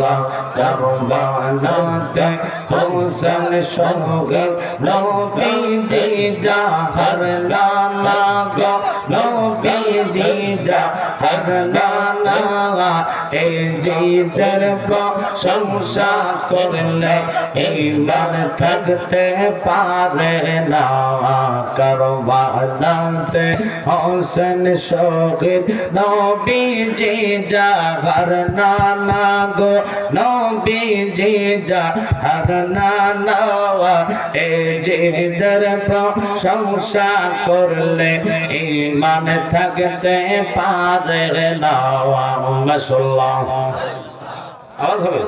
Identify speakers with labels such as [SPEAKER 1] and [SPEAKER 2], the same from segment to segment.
[SPEAKER 1] আল্লাহ কারবালাতে হোসেন সঙ্গে নবীজি জাহার নানা গো নবীজি জাহার নানা এই জিদের প্রশংসা করলে ইমান থাকতে পারে না কারবালাতে হোসেন শহীদ নবীজি জাহার নানা গো। নবীজি যাহার নানাওয়া এ যে দর প্রশংসা করলে ইমান থাকতে পারে না। আওয়াজ হবে?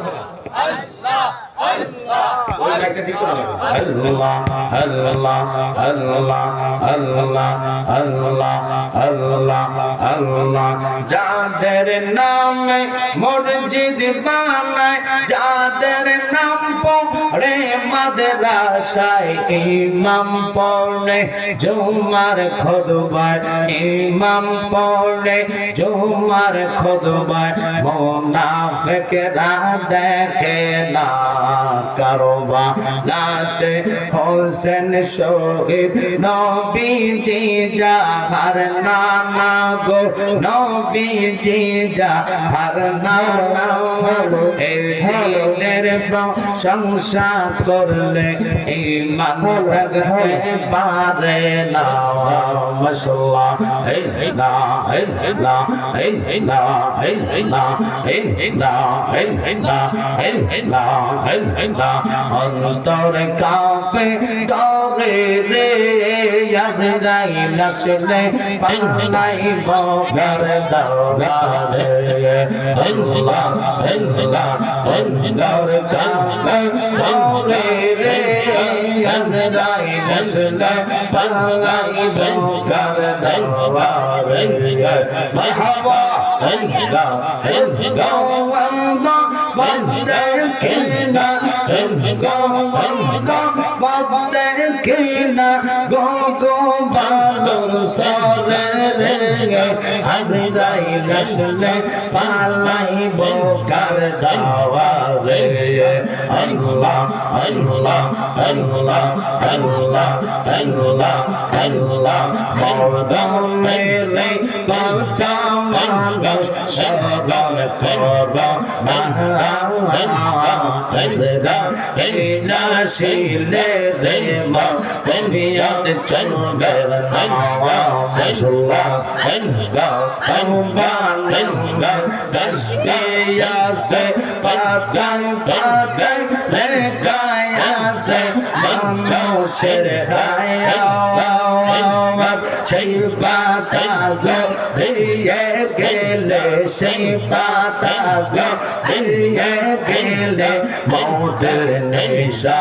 [SPEAKER 1] আল্লাহ। যাদের নামে মসজিদ বানায় যাদের নাম পড়ে মাদ্রাসায় ইমাম পড়ে, জুমার খুতবায় ইমাম পড়ে, জুমার খুতবায় মুনাফিকরা দেখে না কারবা লাতে হোসেন শহীদ নবীজি যাহার নানা গো, নবীজি যাহার নানা এই দিনের তামাশা করলে পারে না। মশলা না না না না না না না অন্তর কাঁপে করে রে, আজরাইল আসলে পালাই বকার দরবারে। আল্লাহ আল্লাহ আল্লাহ কাঁপে مرحبا هلا هلا والله بدر كلنا هلا والله بدر كلنا قوقو بالو صار رجع عزيزي نشلة পালাই বঙ্কার দাওয়ারে। আল্লাহ আল্লাহ আল্লাহ আল্লাহ আল্লাহ আল্লাহ মরদমে নেই পালতা মঙ্গল সরগম করব। মহা হজরা হেনা শিলে রেমা কমিয়াত চলবে আল্লাহ আল্লাহ আল্লাহ আল্লাহ আল্লাহ Rashtriya se padang padang rekai সে মানুষের সেই পাতা দিয়ে গেলে, সেই পাতা দিয়ে গেলে মৌতের নেশা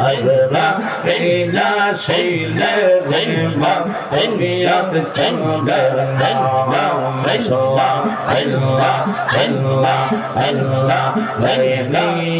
[SPEAKER 1] হজরা। কেলা শৈলে রেমা, দুনিয়াত চঙ্গর নাম মশলা আল্লাহ আল্লাহ আল্লাহ লাইলিয়া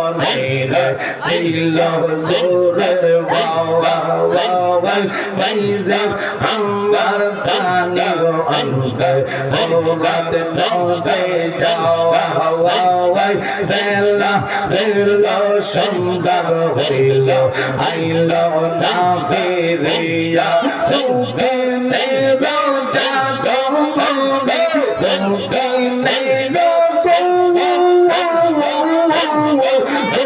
[SPEAKER 1] ليلا سيلا سورا وعوا فيزا عمر فانا وانت قربت نوبيت وعوا فيلا فيلا شمدا فيلا عيلا نافيريا قلبي ميلا تدوم قلبي قلبي ميلا قلبي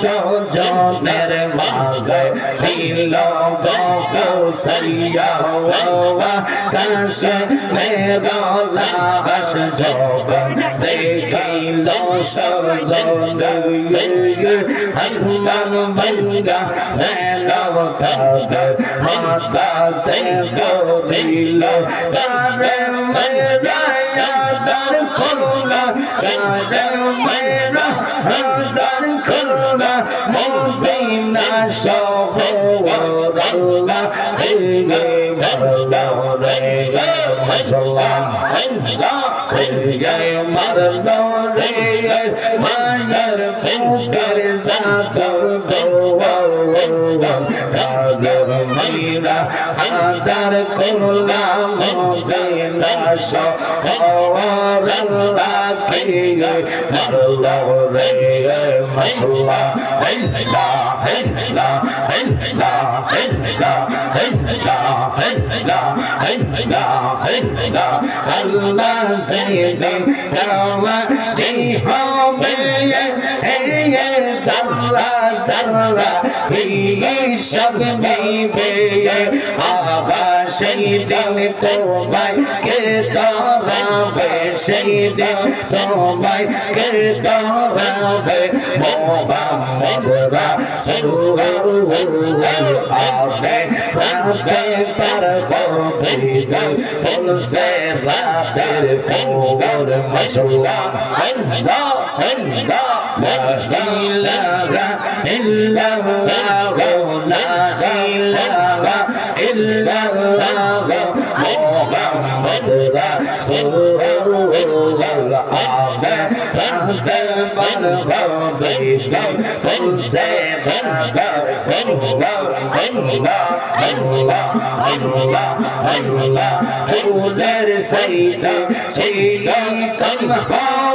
[SPEAKER 1] সজনের মাঝে নীল সরিয়া কষ মেরলা হস জগন দেখিল সজন হসমান বঙ্গা Mother, don't they? My mother, don't ইয়াদার Khulna কারে মেরা ইয়াদার খুলনা মদিনা শহর আল্লাহ হে মরলা রে মশলা আল্লাহ হে মরলা রে মায়ার ফুকর জাতর কাদের মীরা আদার করলা মদিনা শহর আল্লাহ হে মরলা রে মশলা আল্লাহ আল্লাহ আল্লাহ আল্লাহ আল্লাহ আল্লাহ আল্লাহ আল্লাহ আল্লাহ জিন্দে গাওয়া জি হবে হে zarra zarra এই সব নিবে। সেই দিন তোমায় কে তরাবে সেই দিন তোমায় কে তরাবে বাবা বাবা সুরে রাতে পার কবে ফুলসে রাতের কোমর মশুরা হন্দা হন্দা Say, say, say, say,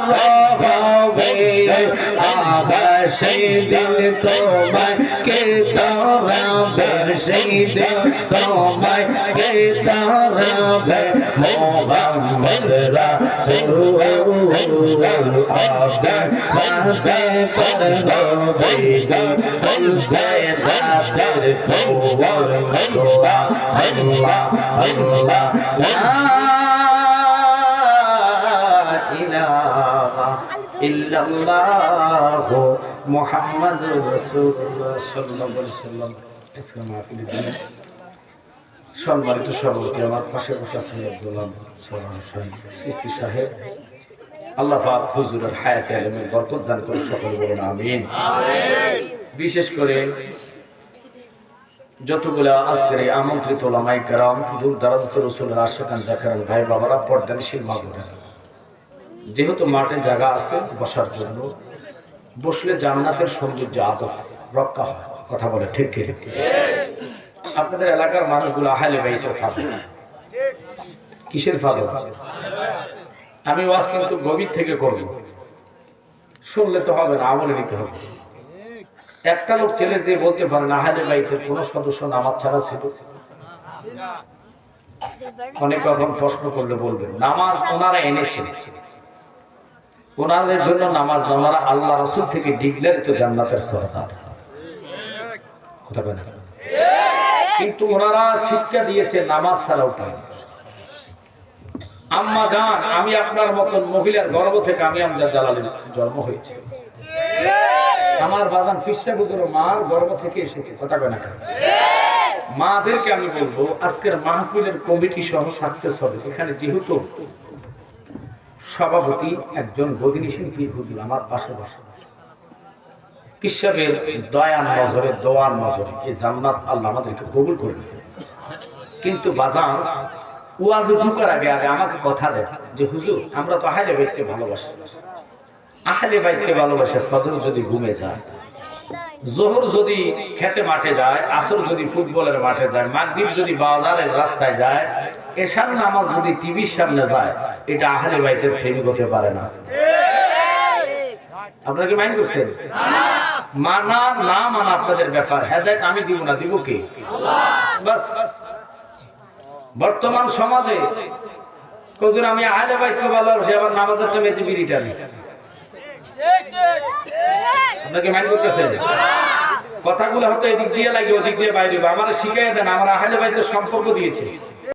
[SPEAKER 1] গোবিদ ফুল সে চুলের সাইতে সেদিন তোমায় কে তারাবের সেদিন তোমায় কে তারাবে মোহাম্মদ রাসূল আবে আবে করনো বেদা তুলসায় দাতের তোর আল্লাহ আল্লাহ আল্লাহ লা ইলাহা ইল্লাল্লাহ মুহাম্মাদুর রাসূলুল্লাহ সাল্লাল্লাহু আলাইহি সাল্লাম। আজকে মাহফিলে দিনে সম্মানিত সভাপতি আমার পাশে বসে হোসেন সিস্তি সাহেব। আল্লাহ পাক হুজুরের হায়াতে আলমের বরকত দান করে সকল বলুন আমিন। বিশেষ করে যতগুলা আজকের এই আমন্ত্রিত ওলামাই কারাম দূর রসুলের আশেখান জাকার ভাই বাবারা পর্দানিশীল মা যেহেতু মাঠে জায়গা আছে, বসার জন্য। বসলে জান্নাতের সৌন্দর্য, আদর, রক্ষা হয়। কথা বলে, ঠিক ঠিক আপনাদের এলাকার মানুষগুলো আহালে বাইতে ফাঁদে কিসের ফাঁদে আমি ওয়াজ কিন্তু গভীর থেকে করব। শুনলে তো হবে না, আমলে নিতে হবে। একটা লোক চ্যালেঞ্জ দিয়ে বলতে পারে না, আহালে বাইতে কোন সদস্য নামাজ ছাড়া ছিল। অনেক রকম প্রশ্ন করলে বলবেন, নামাজ ওনারা এনেছেন। ওনাদের জন্য নামাজ না, ওনারা আল্লাহ রসুল থেকে ডিগলেন তো জান্নাতের সরকার কিন্তু ওনারা শিক্ষা দিয়েছে নামাজ ছাড়া উপায় আম্মা জান আমি আপনার মতন মহিলার গর্ভ থেকে আমি আমজা জালালের জন্ম হয়েছে। আমার বাগান পিসা গুজুর মার গর্ভ থেকে এসেছে কথা কেন? মাদেরকে আমি বলব আজকের মাহফিলের কমিটি সহ সাকসেস হবে। এখানে যেহেতু সভাপতি একজন বদিনী শিল্পী হুজুর আমার পাশে বসে। পিসাবের দয়ান নজরে দোয়ান নজরে এই জান্নাত আল্লাহ আমাদেরকে কবুল করবে। কিন্তু বাজান, ওয়াজ ঢুকার আগে আগে আমাকে কথা দেয় যে, হুজুর, আমরা তো আহলে বাইতকে ভালোবাসি। আহলে বাইতকে ভালোবাসে, ফজর যদি ঘুমে যায়, জোহর যদি খেতে মাঠে যায়, আসর যদি ফুটবলের মাঠে যায়, মাগরিব যদি বাজারের রাস্তায় যায় এশার নামাজ যদি টিভির সামনে যায়, এটা আহলে বাইতের ফেরি হতে পারে না। করছেন? মানা, না মানা আপনাদের ব্যাপার। আমি দিব না, দিব কে? বর্তমান সমাজে আমি আহলে ভালোবাসি আবার নামাজের টাইমে বিড়ি টানি। আপনাকে মাইন্ড করতেছেন? কথাগুলো হয়তো এদিক দিয়ে লাগে, ওদিক দিয়ে বাইরে আমার শিখাই দেন, আমার আহলে বাইতের সম্পর্ক দিয়েছে।